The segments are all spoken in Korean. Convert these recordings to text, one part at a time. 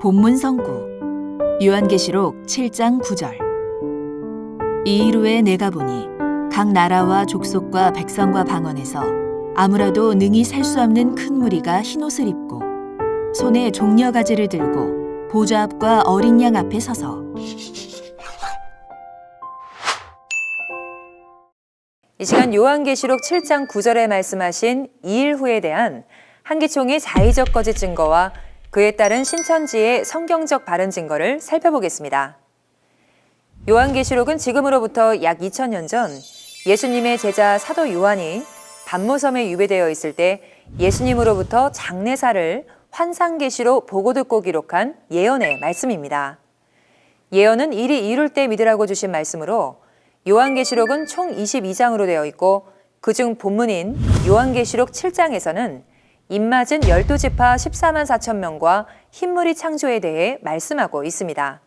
본문 성구 요한계시록 7장 9절. 이일 후에 내가 보니 각 나라와 족속과 백성과 방언에서 아무라도 능히 살 수 없는 큰 무리가 흰옷을 입고 손에 종려 가지를 들고 보좌 앞과 어린 양 앞에 서서. 이 시간 요한계시록 7장 9절에 말씀하신 이일 후에 대한 한기총의 자의적 거짓 증거와 그에 따른 신천지의 성경적 바른 증거를 살펴보겠습니다. 요한계시록은 지금으로부터 약 2000년 전 예수님의 제자 사도 요한이 반모섬에 유배되어 있을 때 예수님으로부터 장례사를 환상계시로 보고 듣고 기록한 예언의 말씀입니다. 예언은 일이 이룰 때 믿으라고 주신 말씀으로 요한계시록은 총 22장으로 되어 있고 그중 본문인 요한계시록 7장에서는 입맞은 12지파 14만 4천 명과 흰물이 창조에 대해 말씀하고 있습니다.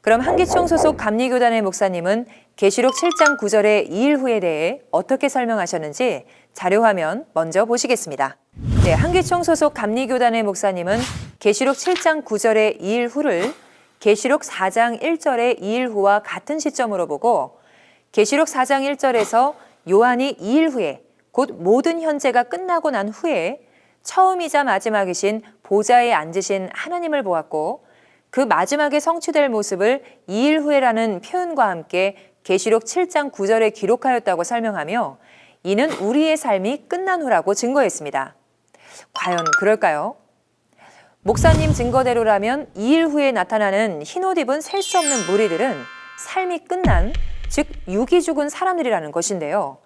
그럼 한기총 소속 감리교단의 목사님은 계시록 7장 9절의 2일 후에 대해 어떻게 설명하셨는지 자료 화면 먼저 보시겠습니다. 네, 한기총 소속 감리교단의 목사님은 계시록 7장 9절의 2일 후를 계시록 4장 1절의 2일 후와 같은 시점으로 보고 계시록 4장 1절에서 요한이 2일 후에 곧 모든 현재가 끝나고 난 후에 처음이자 마지막이신 보좌에 앉으신 하나님을 보았고 그 마지막에 성취될 모습을 2일 후에라는 표현과 함께 계시록 7장 9절에 기록하였다고 설명하며 이는 우리의 삶이 끝난 후라고 증거했습니다. 과연 그럴까요? 목사님 증거대로라면 2일 후에 나타나는 흰옷 입은 셀 수 없는 무리들은 삶이 끝난 즉 육이 죽은 사람들이라는 것인데요.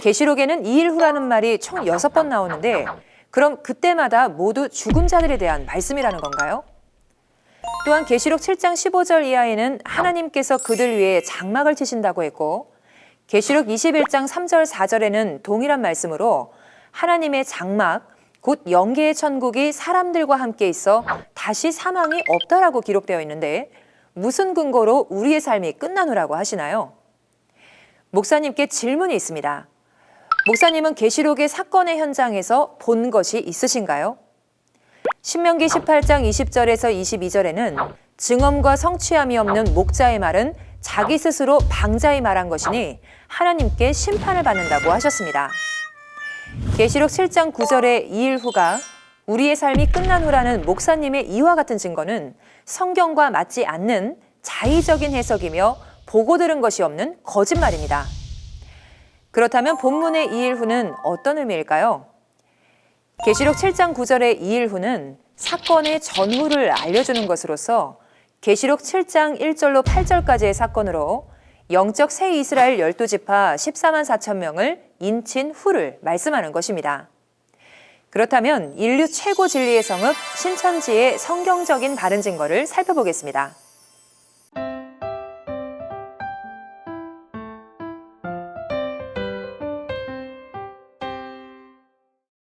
계시록에는 2일 후라는 말이 총 6번 나오는데 그럼 그때마다 모두 죽은 자들에 대한 말씀이라는 건가요? 또한 계시록 7장 15절 이하에는 하나님께서 그들 위에 장막을 치신다고 했고 계시록 21장 3절 4절에는 동일한 말씀으로 하나님의 장막 곧 영계의 천국이 사람들과 함께 있어 다시 사망이 없다라고 기록되어 있는데 무슨 근거로 우리의 삶이 끝난 후라고 하시나요? 목사님께 질문이 있습니다. 목사님은 계시록의 사건의 현장에서 본 것이 있으신가요? 신명기 18장 20절에서 22절에는 증언과 성취함이 없는 목자의 말은 자기 스스로 방자히 말한 것이니 하나님께 심판을 받는다고 하셨습니다. 계시록 7장 9절의 2일 후가 우리의 삶이 끝난 후라는 목사님의 이와 같은 증거는 성경과 맞지 않는 자의적인 해석이며 보고 들은 것이 없는 거짓말입니다. 그렇다면 본문의 2일 후는 어떤 의미일까요? 계시록 7장 9절의 2일 후는 사건의 전후를 알려주는 것으로서 계시록 7장 1절로 8절까지의 사건으로 영적 새 이스라엘 12지파 14만 4천 명을 인친 후를 말씀하는 것입니다. 그렇다면 인류 최고 진리의 성읍 신천지의 성경적인 바른 증거를 살펴보겠습니다.